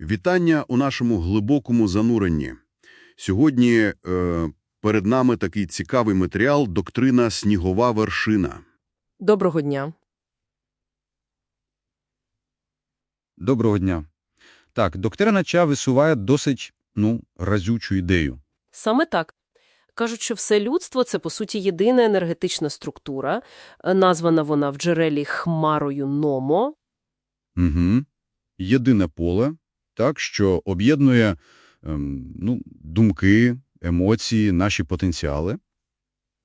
Вітання у нашому глибокому зануренні. Сьогодні е, перед нами такий цікавий матеріал «Доктрина «Снігова вершина». Доброго дня. Доброго дня. Так, доктрина Ча висуває досить, ну, разючу ідею. Саме так. Кажуть, що все людство – це, по суті, єдина енергетична структура. Е, Названа вона в джерелі хмарою Номо. Угу. Єдине поле, так, що об'єднує ем, ну, думки, емоції, наші потенціали.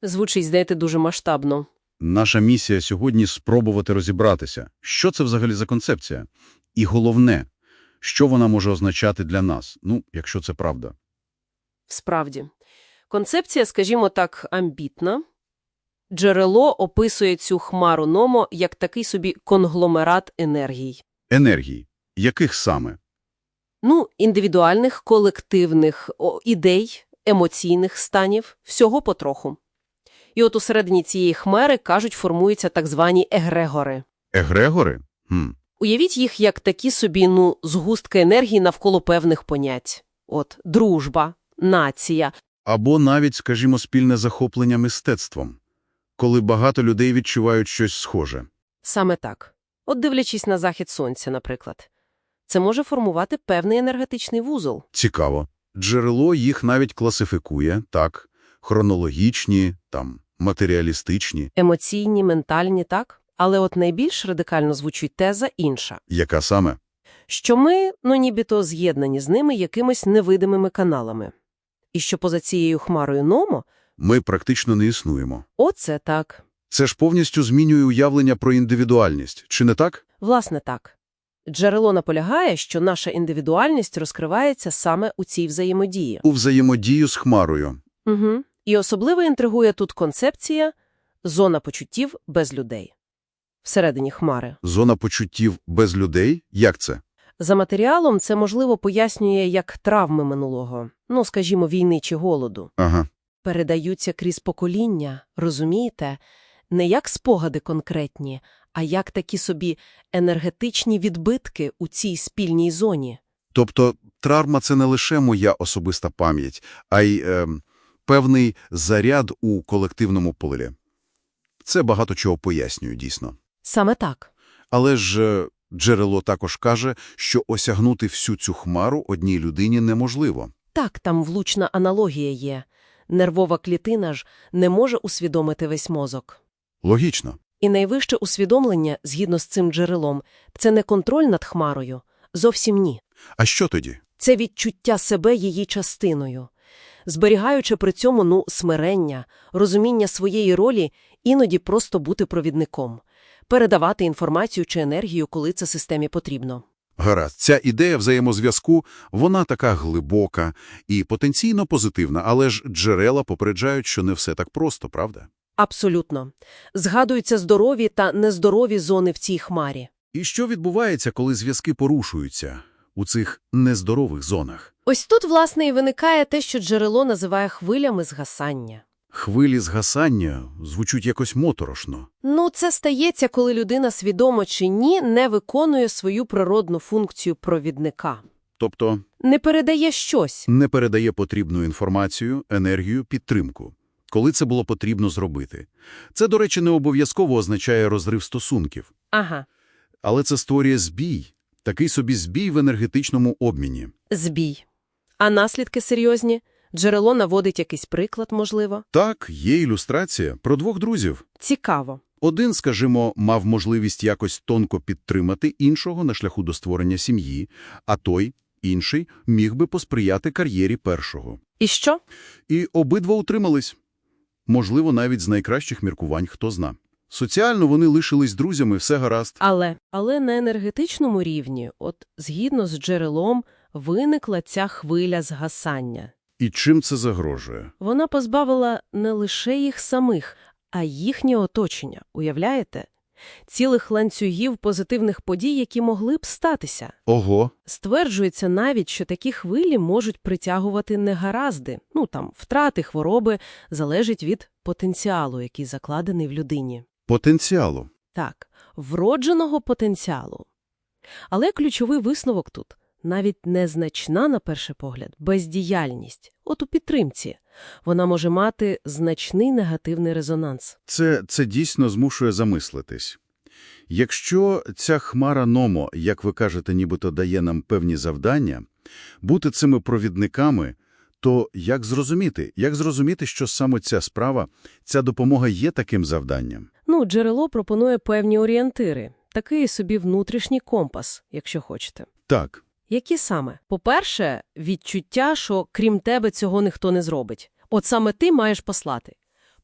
Звучить, здаєте, дуже масштабно. Наша місія сьогодні – спробувати розібратися, що це взагалі за концепція. І головне, що вона може означати для нас, ну, якщо це правда. Справді. Концепція, скажімо так, амбітна. Джерело описує цю хмару Номо як такий собі конгломерат енергій. Енергії. Яких саме? Ну, індивідуальних, колективних, ідей, емоційних станів, всього потроху. І от усередині цієї хмари, кажуть, формуються так звані егрегори. Егрегори? Хм. Уявіть їх як такі собі, ну, згустки енергії навколо певних понять. От, дружба, нація. Або навіть, скажімо, спільне захоплення мистецтвом, коли багато людей відчувають щось схоже. Саме так. От дивлячись на захід сонця, наприклад. Це може формувати певний енергетичний вузол. Цікаво. Джерело їх навіть класифікує, так, хронологічні, там, матеріалістичні. Емоційні, ментальні, так? Але от найбільш радикально звучить теза інша. Яка саме? Що ми, ну нібито, з'єднані з ними якимись невидимими каналами. І що поза цією хмарою Номо – Ми практично не існуємо. оце так. Це ж повністю змінює уявлення про індивідуальність, чи не так? Власне так. Джерело наполягає, що наша індивідуальність розкривається саме у цій взаємодії. У взаємодію з хмарою. Угу. І особливо інтригує тут концепція «зона почуттів без людей». Всередині хмари. Зона почуттів без людей? Як це? За матеріалом це, можливо, пояснює як травми минулого, ну, скажімо, війни чи голоду. Ага. Передаються крізь покоління, розумієте? Не як спогади конкретні, а як такі собі енергетичні відбитки у цій спільній зоні. Тобто травма – це не лише моя особиста пам'ять, а й ем, певний заряд у колективному полі. Це багато чого пояснює, дійсно. Саме так. Але ж е, джерело також каже, що осягнути всю цю хмару одній людині неможливо. Так, там влучна аналогія є. Нервова клітина ж не може усвідомити весь мозок. Логічно. І найвище усвідомлення, згідно з цим джерелом, це не контроль над хмарою. Зовсім ні. А що тоді? Це відчуття себе її частиною. Зберігаючи при цьому, ну, смирення, розуміння своєї ролі, іноді просто бути провідником. Передавати інформацію чи енергію, коли це системі потрібно. Гаразд, ця ідея взаємозв'язку, вона така глибока і потенційно позитивна, але ж джерела попереджають, що не все так просто, правда? Абсолютно. Згадуються здорові та нездорові зони в цій хмарі. І що відбувається, коли зв'язки порушуються у цих нездорових зонах? Ось тут, власне, і виникає те, що джерело називає хвилями згасання. Хвилі згасання звучуть якось моторошно. Ну, це стається, коли людина свідомо чи ні не виконує свою природну функцію провідника. Тобто Не передає щось. не передає потрібну інформацію, енергію, підтримку. Коли це було потрібно зробити. Це, до речі, не обов'язково означає розрив стосунків. Ага, Але це створює збій, такий собі збій в енергетичному обміні. збій. А наслідки серйозні? Джерело наводить якийсь приклад, можливо? Так, є ілюстрація про двох друзів. Цікаво. Один, скажімо, мав можливість якось тонко підтримати іншого на шляху до створення сім'ї, а той, інший, міг би посприяти кар'єрі першого. І що? І обидва утримались. Можливо, навіть з найкращих міркувань, хто зна. Соціально вони лишились друзями, все гаразд. Але, але на енергетичному рівні, от згідно з джерелом, виникла ця хвиля згасання. І чим це загрожує? Вона позбавила не лише їх самих, а їхнє оточення, уявляєте? Цілих ланцюгів позитивних подій, які могли б статися. Ого, Стверджується навіть, що такі хвилі можуть притягувати негаразди, ну там втрати, хвороби, залежить від потенціалу, який закладений в людині. потенціалу. Так, вродженого потенціалу. Але ключовий висновок тут Навіть незначна, на перший погляд, бездіяльність, от у підтримці, вона може мати значний негативний резонанс. Це, це дійсно змушує замислитись. Якщо ця хмара Номо, як ви кажете, нібито дає нам певні завдання, бути цими провідниками, то як зрозуміти? Як зрозуміти, що саме ця справа, ця допомога є таким завданням? Ну, джерело пропонує певні орієнтири, такий собі внутрішній компас, якщо хочете. Так, Які саме? По-перше, відчуття, що крім тебе цього ніхто не зробить. От саме ти маєш послати.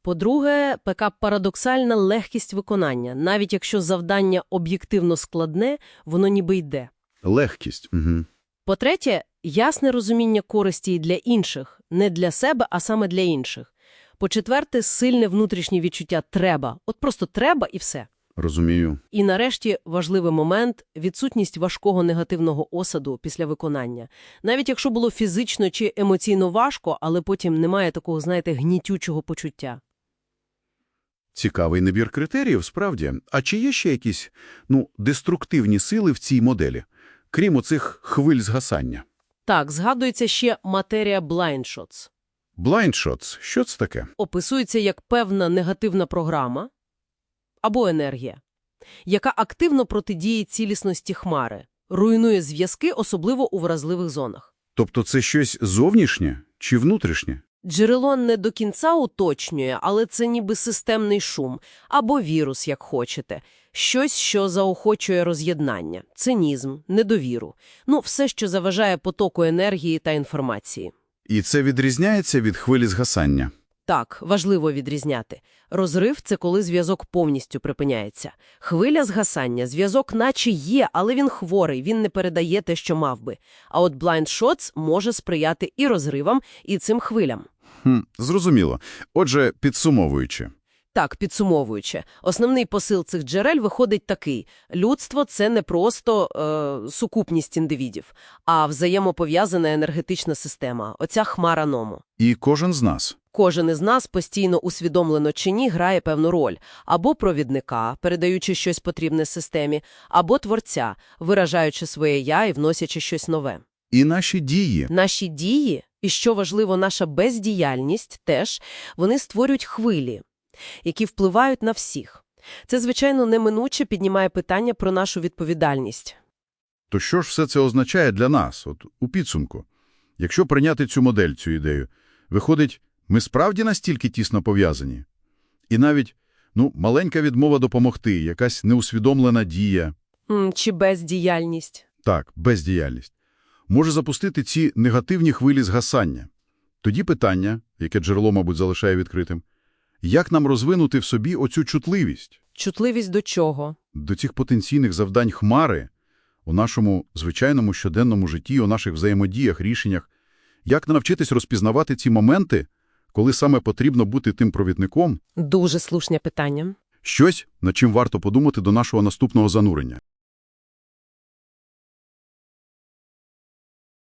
По-друге, така парадоксальна легкість виконання. Навіть якщо завдання об'єктивно складне, воно ніби йде. легкість. Угу. По-третє, ясне розуміння користі і для інших. Не для себе, а саме для інших. По-четверте, сильне внутрішнє відчуття «треба». От просто «треба» і все. Розумію. І нарешті важливий момент – відсутність важкого негативного осаду після виконання. Навіть якщо було фізично чи емоційно важко, але потім немає такого, знаєте, гнітючого почуття. Цікавий набір критеріїв, справді. А чи є ще якісь, ну, деструктивні сили в цій моделі, крім оцих хвиль згасання? Так, згадується ще матерія blindshot. Blindshot – що це таке? Описується як певна негативна програма або енергія, яка активно протидіє цілісності хмари, руйнує зв'язки, особливо у вразливих зонах. Тобто це щось зовнішнє чи внутрішнє? Джерело не до кінця уточнює, але це ніби системний шум, або вірус, як хочете. Щось, що заохочує роз'єднання, цинізм, недовіру. Ну, все, що заважає потоку енергії та інформації. І це відрізняється від хвилі згасання. Так, важливо відрізняти. Розрив – це коли зв'язок повністю припиняється. Хвиля згасання – зв'язок наче є, але він хворий, він не передає те, що мав би. А от blind shots може сприяти і розривам, і цим хвилям. Хм, зрозуміло. Отже, підсумовуючи. Так, підсумовуючи, основний посил цих джерель виходить такий. Людство – це не просто е, сукупність індивідів, а взаємопов'язана енергетична система, оця хмара ному. І кожен з нас. Кожен із нас, постійно усвідомлено чи ні, грає певну роль. Або провідника, передаючи щось потрібне системі, або творця, виражаючи своє «я» і вносячи щось нове. І наші дії. Наші дії, і що важливо, наша бездіяльність теж, вони створюють хвилі, які впливають на всіх. Це, звичайно, неминуче піднімає питання про нашу відповідальність. То що ж все це означає для нас, от у підсумку? Якщо прийняти цю модель, цю ідею, виходить, ми справді настільки тісно пов'язані? І навіть, ну, маленька відмова допомогти, якась неусвідомлена дія, Чи бездіяльність? так, бездіяльність, може запустити ці негативні хвилі згасання. Тоді питання, яке джерело, мабуть, залишає відкритим, як нам розвинути в собі оцю чутливість Чутливість до чого? до цих потенційних завдань хмари у нашому звичайному щоденному житті, у наших взаємодіях, рішеннях, як навчитись розпізнавати ці моменти, коли саме потрібно бути тим провідником, Дуже слушне питання. щось, над чим варто подумати до нашого наступного занурення.